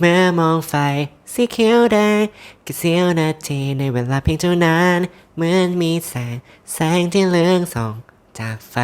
เมื่อมองไฟสีเขียวแดงก็เสี้ยวนาทีในเวลาเพียงเท่านั้นเหมือนมีแสง แสงที่เลืองส่อง จากไฟ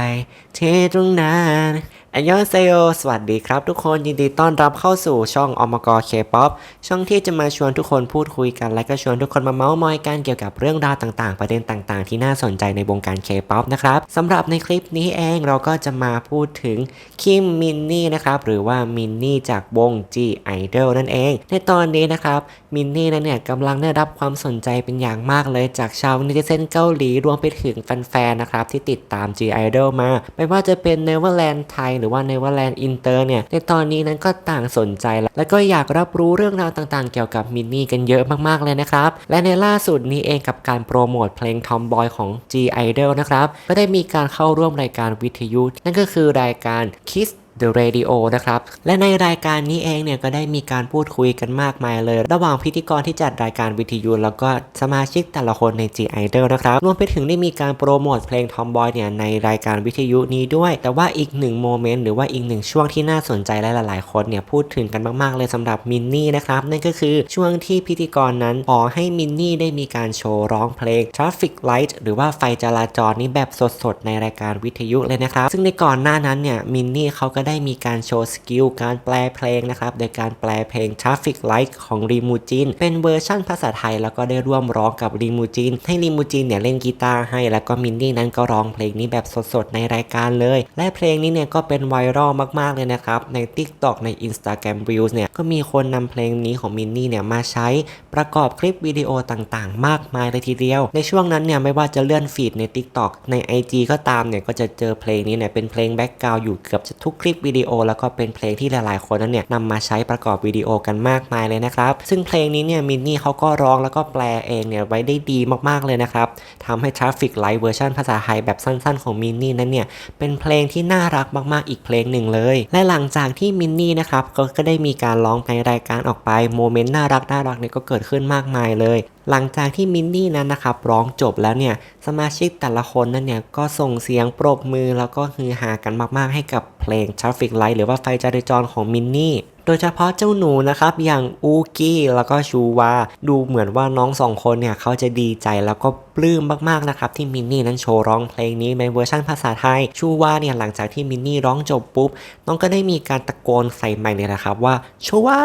ที่ตรงนั้น อันยองเซโยสวัสดีครับทุกคนยินดีต้อนรับเข้าสู่ช่องอมกเคป๊อปช่องที่จะมาชวนทุกคนพูดคุยกัน และก็ชวนทุกคนมาเมาส์มอยกันเกี่ยวกับเรื่องราวต่างๆ ประเด็นต่างๆ ที่น่าสนใจในวงการเคป๊อปนะครับสำหรับในคลิปนี้เองเราก็จะมาพูดถึงคิมมินนี่นะครับหรือว่ามินนี่จากวง G Idol นั่นเอง ในตอนนี้นะครับมินนี่นั้นเนี่ยกำลังได้รับความสนใจเป็นอย่างมากเลยจากชาวนิติเซนเกาหลีรวมไปถึงแฟนๆนะครับที่ติดตาม G Idol มา ไม่ว่าจะเป็น Neverland ไทยรือว่า Neverland Inter เนี่ยในตอนนี้นั้นก็ต่างสนใจ แล้วก็อยากรับรู้เรื่องราวต่างๆ เกี่ยวกับมินนี่กันเยอะมากๆเลยนะครับ และในล่าสุดนี้เองกับการโปรโมทเพลงทอมบอยของ G Idol นะครับก็ได้มีการเข้าร่วมรายการวิทยุ นั่นก็คือรายการ Kiss The Radio นะครับ และในรายการนี้เองเนี่ยก็ได้มีการพูดคุยกันมากมายเลย ระหว่างพิธีกรที่จัดรายการวิทยุแล้วก็สมาชิกแต่ละคนใน G Idol นะครับ รวมไปถึงได้มีการโปรโมทเพลง Tomboy เนี่ยในรายการวิทยุนี้ด้วย แต่ว่าอีกหนึ่งโมเมนต์หรือว่าอีกหนึ่งช่วงที่น่าสนใจและหลาย ๆ คนเนี่ยพูดถึงกันมาก ๆ เลยสำหรับมินนี่นะครับ นั่นก็คือช่วงที่พิธีกรนั้นขอให้มินนี่ได้มีการโชว์ร้องเพลง Traffic Light หรือว่าไฟจราจรนี้แบบสด ๆ ในรายการวิทยุเลยนะครับ ซึ่งในก่อนหน้านั้นเนี่ยมินนี่เขาก็ได้มีการโชว์สกิลการแปลเพลงนะครับ โดยการแปลเพลง Traffic Light ของรีมูจินเป็นเวอร์ชั่นภาษาไทย แล้วก็ได้ร่วมร้องกับรีมูจินให้รีมูจินเนี่ยเล่นกีตาร์ให้ แล้วก็มินนี่นั้นก็ร้องเพลงนี้แบบสดๆในรายการเลย และเพลงนี้เนี่ยก็เป็นไวรัลมากๆเลยนะครับ ใน TikTok ใน Instagram Reels เนี่ยก็มีคนนำเพลงนี้ของมินนี่เนี่ยมาใช้ประกอบคลิปวิดีโอต่างๆ มากมายเลยทีเดียว ในช่วงนั้นเนี่ยไม่ว่าจะเลื่อนฟีดใน TikTok ใน IG ก็ตามเนี่ยก็จะเจอเพลงนี้เนี่ยเป็นเพลงแบ็กกราวอยู่เกือบจะทุกคลิปวิดีโอ แล้วก็เป็นเพลงที่หลายๆคนนั้นเนี่ยนำมาใช้ประกอบวิดีโอกันมากมายเลยนะครับ ซึ่งเพลงนี้เนี่ยมินนี่เขาก็ร้องแล้วก็แปลเองเนี่ยไว้ได้ดีมากๆเลยนะครับทำให้ Traffic Light เวอร์ชันภาษาไทยแบบสั้น ๆ ของมินนี่นั้นเนี่ยเป็นเพลงที่น่ารักมากๆอีกเพลงหนึ่งเลย และหลังจากที่มินนี่นะครับก็ได้มีการร้องในรายการออกไปโมเมนต์น่ารักน่ารักเนี่ยก็เกิดขึ้นมากมายเลย หลังจากที่มินนี่นั้นนะครับร้องจบแล้วเนี่ยสมาชิกแต่ละคนนั้นเนี่ยก็ส่งเสียงปรบมือแล้วก็ฮือฮากันมากๆ ให้กับเพลง Traffic Light หรือว่าไฟจราจรของมินนี่ โดยเฉพาะเจ้าหนูนะครับ อย่างอูกี้แล้วก็ชูวาดูเหมือนว่าน้องสองคนเนี่ยเขาจะดีใจแล้วก็ปลื้มมากๆนะครับที่มินนี่นั้นโชว์ร้องเพลงนี้ในเวอร์ชันภาษาไทย ชูวาเนี่ยหลังจากที่มินนี่ร้องจบปุ๊บ น้องก็ได้มีการตะโกนใส่ไมค์เลยนะครับว่าชูวา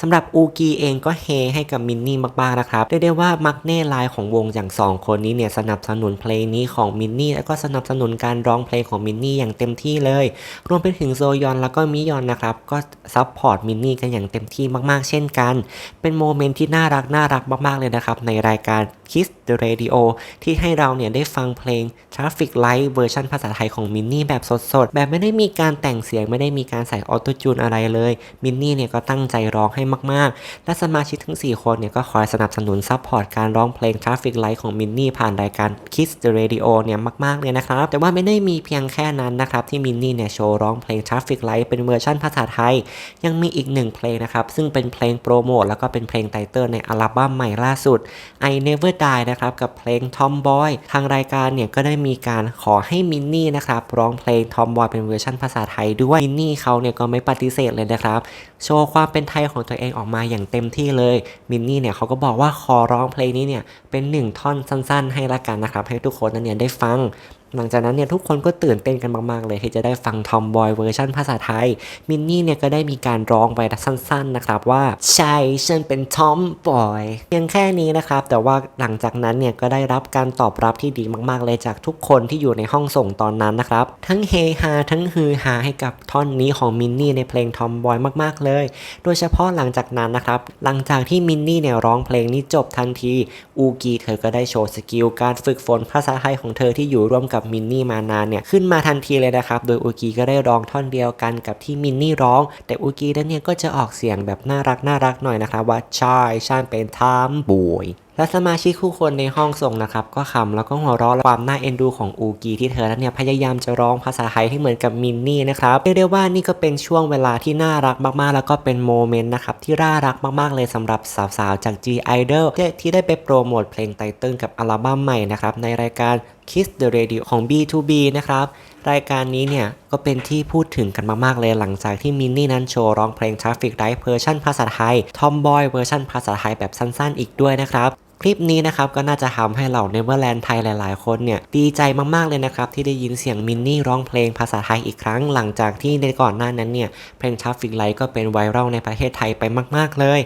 สำหรับอูกีเองก็เฮให้กับมินนี่มากๆนะครับเรียกได้ว่ามักเน่ไลน์ของวงอย่างสองคนนี้เนี่ยสนับสนุนเพลงนี้ของมินนี่แล้วก็สนับสนุนการร้องเพลงของมินนี่อย่างเต็มที่เลย รวมไปถึงโซยอนแล้วก็มิยอนนะครับก็ซัพพอร์ตมินนี่กันอย่างเต็มที่มากๆ เช่นกัน เป็นโมเมนต์ที่น่ารักน่ารักมากๆเลยนะครับในรายการ Kiss the Radio ที่ให้เราเนี่ยได้ฟังเพลง Traffic Light เวอร์ชันภาษาไทยของมินนี่แบบสดๆ แบบไม่ได้มีการแต่งเสียงไม่ได้มีการใส่ออโต้จูนอะไรเลย มินนี่เนี่ยก็ตั้งใจร้องให้มากๆ และสมาชิกทั้ง 4 คนเนี่ยก็คอยสนับสนุนซัพพอร์ตการร้องเพลง Traffic Light ของมินนี่ผ่านรายการ Kiss the Radio เนี่ยมากๆเลยนะครับ แต่ว่าไม่ได้มีเพียงแค่นั้นนะครับที่มินนี่เนี่ยโชว์ร้องเพลง Traffic Light เป็นเวอร์ชันภาษาไทย ยังมีอีกหนึ่งเพลงนะครับซึ่งเป็นเพลงโปรโมทแล้วก็เป็นเพลงไตเติลในอัลบั้มใหม่ล่าสุด I Never กายนะครับกับเพลง Tomboy ทางรายการเนี่ยก็ได้มีการขอให้มินนี่นะครับร้องเพลง Tomboy เป็นเวอร์ชันภาษาไทยด้วยมินนี่เขาเนี่ยก็ไม่ปฏิเสธเลยนะครับ โชว์ความเป็นไทยของตัวเองออกมาอย่างเต็มที่เลยมินนี่เนี่ยเขาก็บอกว่าขอร้องเพลงนี้เนี่ยเป็นหนึ่งท่อนสั้น ๆ ให้ละกันนะครับให้ทุกคนนั้นเนี่ยได้ฟัง หลังจากนั้นเนี่ยทุกคนก็ตื่นเต้นกันมากๆเลยที่จะได้ฟังทอมบอยเวอร์ชันภาษาไทย มินนี่เนี่ยก็ได้มีการร้องไปสั้นๆนะครับว่า ใช่ฉันเป็นทอมบอยเพียงแค่นี้นะครับ แต่ว่าหลังจากนั้นเนี่ยก็ได้รับการตอบรับที่ดีมากๆเลยจากทุกคนที่อยู่ในห้องส่งตอนนั้นนะครับ ทั้งเฮฮาทั้งฮือฮาให้กับท่อนนี้ของมินนี่ในเพลงทอมบอยมากๆเลย โดยเฉพาะหลังจากนั้นนะครับหลังจากที่มินนี่เนี่ยร้องเพลงนี้จบทันทีอูกีเธอก็ได้โชว์สกิลการฝึกฝนภาษาไทยของเธอที่อยู่ร่วมกับมินนี่มานานเนี่ยขึ้นมาทันทีเลยนะครับ โดยอูกีก็ได้ร้องท่อนเดียวกันกับที่มินนี่ร้อง แต่อูกีนั้นเนี่ยก็จะออกเสียงแบบน่ารักน่ารักหน่อยนะครับว่าใช่ฉันเป็นทามบอยและสมาชิกคู่คนในห้องส่งนะครับ ก็ขำแล้วก็หัวเราะความน่าเอ็นดูของอูกีที่เธอนั้นเนี่ยพยายามจะร้องภาษาไทยให้เหมือนกับมินนี่นะครับเรียกได้ว่านี่ก็เป็นช่วงเวลาที่น่ารักมากๆ แล้วก็เป็นโมเมนต์นะครับที่น่ารักมากๆเลยสำหรับสาวๆจาก G Idol ที่ได้ไปโปรโมทเพลงไตเติ้ลกับอัลบั้มใหม่นะครับในรายการ Kiss the Radio ของ B2B นะครับ รายการนี้เนี่ย ก็เป็นที่พูดถึงกันมาก ๆ เลยหลังจากที่มินนี่นั้นโชว์ร้องเพลง Traffic Light เวอร์ชันภาษาไทย Tomboy เวอร์ชันภาษาไทยแบบสั้น ๆ อีกด้วยนะครับ คลิปนี้นะครับก็น่าจะทำให้เหล่าเนเวอร์แลนด์ไทยหลายๆ คนเนี่ยดีใจมากๆเลยนะครับที่ได้ยินเสียงมินนี่ร้องเพลงภาษาไทยอีกครั้ง หลังจากที่ในก่อนหน้านั้นเนี่ยเพลง Traffic Light ก็เป็นไวรัลในประเทศไทยไปมาก ๆเลย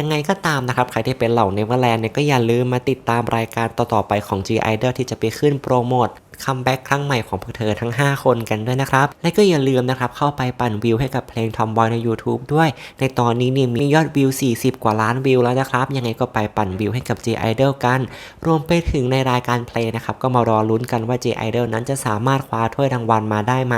ยังไงก็ตามนะครับ ใครที่เป็นเหล่าเนเวอร์แลนด์เนี่ยก็อย่าลืมมาติดตามรายการต่อๆไปของ G Idol ที่จะไปขึ้นโปรโมท คัมแบ็กครั้งใหม่ของพวกเธอทั้ง 5 คนกันด้วยนะครับ และก็อย่าลืมนะครับ เข้าไปปั่นวิวให้กับเพลง Tomboy ใน YouTube ด้วย ในตอนนี้เนี่ยมียอดวิว 40 กว่าล้านวิวแล้วนะครับ ยังไงก็ไปปั่นวิวให้กับ J Idol กัน รวมไปถึงในรายการเพลงนะครับ ก็มารอลุ้นกันว่า J Idol นั้นจะสามารถคว้าถ้วยรางวัลมาได้ไหม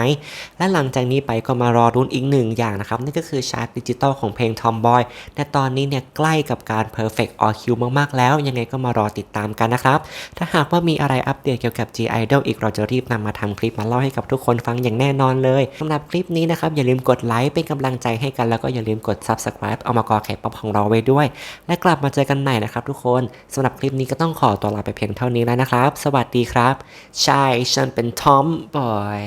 และหลังจากนี้ไปก็มารอรุ้นอีกหนึ่งอย่างนะครับนั่นก็คือชาร์ตดิจิตอลของเพลง Tomboy ในตอนนี้เนี่ยใกล้กับการ Perfect All Q มากๆ แล้ว ยังไงก็มารอติดตามกันนะครับถ้าหากว่ามีอะไรอัปเดตเกี่ยวกับ G Idol อีกเราจะรีบนำมาทำคลิปมาเล่าให้กับทุกคนฟังอย่างแน่นอนเลยสำหรับคลิปนี้นะครับอย่าลืมกดไลค์เป็นกำลังใจให้กันแล้วก็อย่าลืมกด Subscribe เอามากอแขกป๊อปของเราไว้ด้วย และกลับมาเจอกันใหม่นะครับทุกคนสำหรับคลิปนี้ก็ต้องขอตัวลาไปเพียงเท่านี้แล้วนะครับ สวัสดีครับ ใช่ฉันเป็นทอมบอย